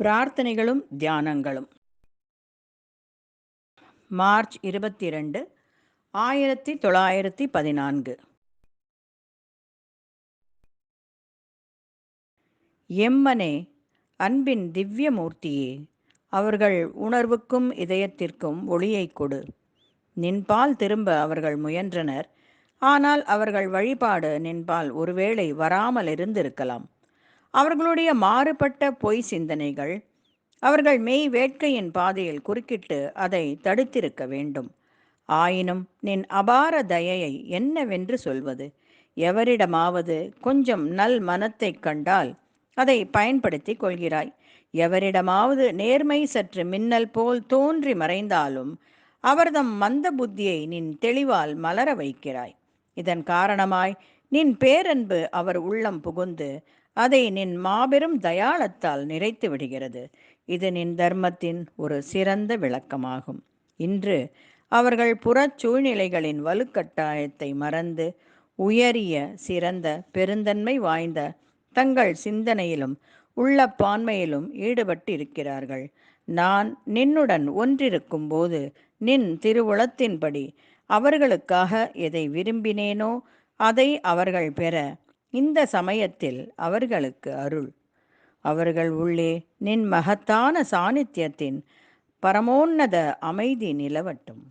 பிரார்த்தனைகளும் தியானங்களும். March இருபத்தி ரெண்டு ஆயிரத்தி தொள்ளாயிரத்தி பதினான்கு. எம்மனே அன்பின் திவ்ய மூர்த்தியே அவர்கள் உணர்வுக்கும் இதயத்திற்கும் ஒளியை கொடு. நின்பால் திரும்ப அவர்கள் முயன்றனர். ஆனால் அவர்கள் வழிபாடு நின்பால் ஒருவேளை வராமல் இருந்திருக்கலாம் அவர்களுடைய மாறுபட்ட பொய் சிந்தனைகள் அவர்கள் மெய் வேட்கையின் பாதையில் குறுக்கிட்டு அதை தடுத்திருக்க வேண்டும். ஆயினும் நின் அபார தயையை என்னவென்று சொல்வது? எவரிடமாவது கொஞ்சம் நல் மனத்தைக் கண்டால் அதை பயன்படுத்தி கொள்கிறாய். எவரிடமாவது நேர்மை சற்று மின்னல் போல் தோன்றி மறைந்தாலும் அவர்தம் மந்த புத்தியை நின் தெளிவால் மலர வைக்கிறாய். இதன் காரணமாய் நின் பேரன்பு அவர் உள்ளம் புகுந்து அதை நின் மாபெரும் தயாளத்தால் நிறைத்து விடுகிறது. இது நின் தர்மத்தின் ஒரு சிறந்த விளக்கமாகும். இன்று அவர்கள் புறச் சூழ்நிலைகளின் வலுக்கட்டாயத்தை மறந்து உயரிய சிறந்த பெருந்தன்மை வாய்ந்த தங்கள் சிந்தனையிலும் உள்ள பான்மையிலும் ஈடுபட்டிருக்கிறார்கள். நான் நின்னுடன் ஒன்றிருக்கும் போது நின் திருவுளத்தின்படி அவர்களுக்காக எதை விரும்பினேனோ அதை அவர்கள் பெற இந்த சமயத்தில் அவர்களுக்கு அருள். அவர்கள் உள்ளே நின் மகத்தான சாநித்தியத்தின் பரமோன்னத அமைதி நிலவட்டும்.